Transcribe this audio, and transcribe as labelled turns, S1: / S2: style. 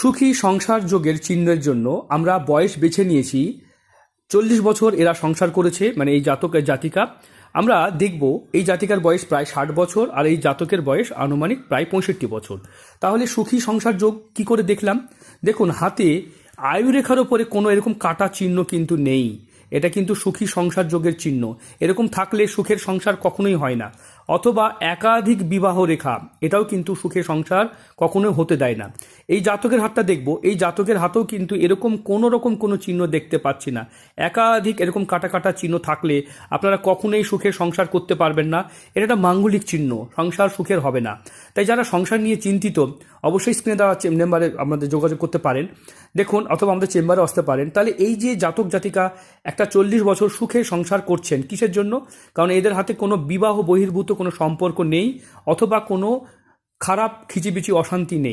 S1: সুখী সংসার যোগের চিহ্নের জন্য আমরা বয়স বেছে নিয়েছি। চল্লিশ বছর এরা সংসার করেছে মানে এই জাতকের জাতিকা। আমরা দেখব, এই জাতিকার বয়স প্রায় ষাট বছর আর এই জাতকের বয়স আনুমানিক প্রায় পঁয়ষট্টি বছর। তাহলে সুখী সংসার যোগ কি করে দেখলাম? দেখুন, হাতে আয়ুরেখার ওপরে কোনো এরকম কাটা চিহ্ন কিন্তু নেই। এটা কিন্তু সুখী সংসার যোগের চিহ্ন। এরকম থাকলে সুখের সংসার কখনোই হয় না। অথবা একাধিক বিবাহ রেখা, এটাও কিন্তু সুখের সংসার কখনোই হতে দেয় না। এই জাতকের হাতটা দেখব। এই জাতকের হাতেও কিন্তু এরকম কোনো রকম কোনো চিহ্ন দেখতে পাচ্ছি না। একাধিক এরকম কাটা কাটা চিহ্ন থাকলে আপনারা কখনোই সুখে সংসার করতে পারবেন না। এটা একটা মাঙ্গলিক চিহ্ন। সংসার সুখের হবে না। তাই যারা সংসার নিয়ে চিন্তিত, অবশ্যই স্ক্রিনে দেওয়া চেম্বারে আমাদের যোগাযোগ করতে পারেন। দেখুন, অথবা আমাদের চেম্বারে আসতে পারেন। তাহলে এই যে জাতক জাতিকা একটা চল্লিশ বছর সুখে সংসার করছেন, কিসের জন্য? কারণ এদের হাতে কোনো বিবাহ বহির্ভূত কোনো সম্পর্ক নেই, অথবা কোনো খারাপ খিচিবিচি অশান্তি নেই।